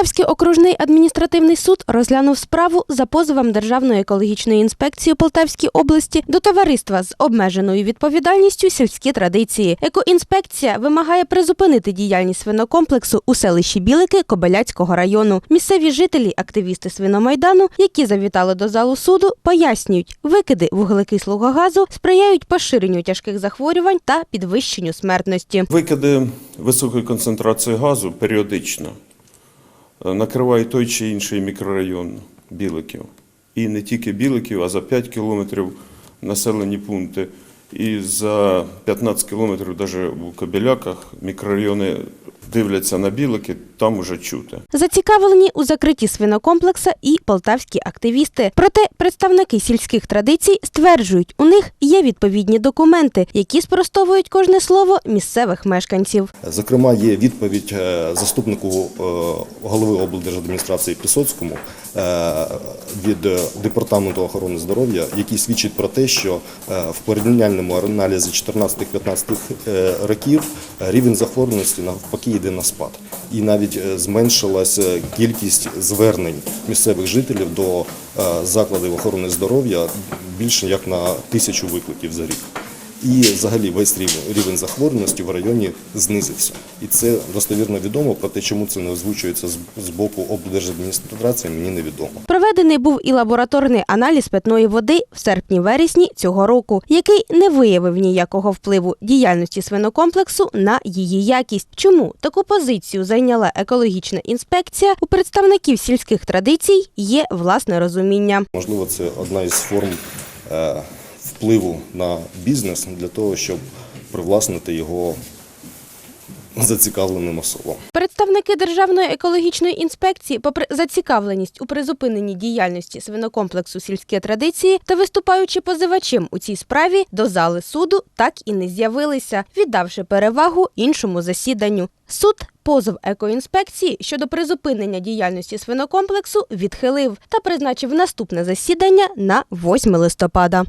Полтавський окружний адміністративний суд розглянув справу за позовом Державної екологічної інспекції Полтавської області до товариства з обмеженою відповідальністю сільські традиції. Екоінспекція вимагає призупинити діяльність свинокомплексу у селищі Білики Кобиляцького району. Місцеві жителі, активісти свиномайдану, які завітали до залу суду, пояснюють, викиди вуглекислого газу сприяють поширенню тяжких захворювань та підвищенню смертності. Викиди високої концентрації газу періодично е, накривають той чи інший мікрорайон Біликів. І не тільки Біликів, а за 5 кілометрів населені пункти. І за 15 кілометрів навіть у Кобіляках мікрорайони дивляться на Білики, там уже чути. Зацікавлені у закритті свинокомплекса і полтавські активісти. Проте представники сільських традицій стверджують, у них є відповідні документи, які спростовують кожне слово місцевих мешканців. Зокрема, є відповідь е, заступнику е, голови облдержадміністрації Пісоцькому е, від е, департаменту охорони здоров'я, який свідчить про те, що е, в порівняльному аналізі 14-15 е, років рівень захворюваності навпаки йде на спад. І навіть зменшилася кількість звернень місцевих жителів до закладів охорони здоров'я більше як на тисячу викликів за рік. І взагалі весь рівень, рівень захворюваності в районі знизився. І це достовірно відомо, проте чому це не озвучується з, з боку облдержадміністрації, мені невідомо. Проведений був і лабораторний аналіз питної води в серпні-вересні цього року, який не виявив ніякого впливу діяльності свинокомплексу на її якість. Чому таку позицію зайняла екологічна інспекція? У представників сільських традицій є власне розуміння. Можливо, це одна із форм е, впливу на бізнес для того, щоб привласнити його зацікавленим особам. Представники Державної екологічної інспекції, попри зацікавленість у призупиненні діяльності свинокомплексу сільські традиції та виступаючи позивачем у цій справі, до зали суду так і не з'явилися, віддавши перевагу іншому засіданню. Суд позов екоінспекції щодо призупинення діяльності свинокомплексу відхилив та призначив наступне засідання на 8 листопада.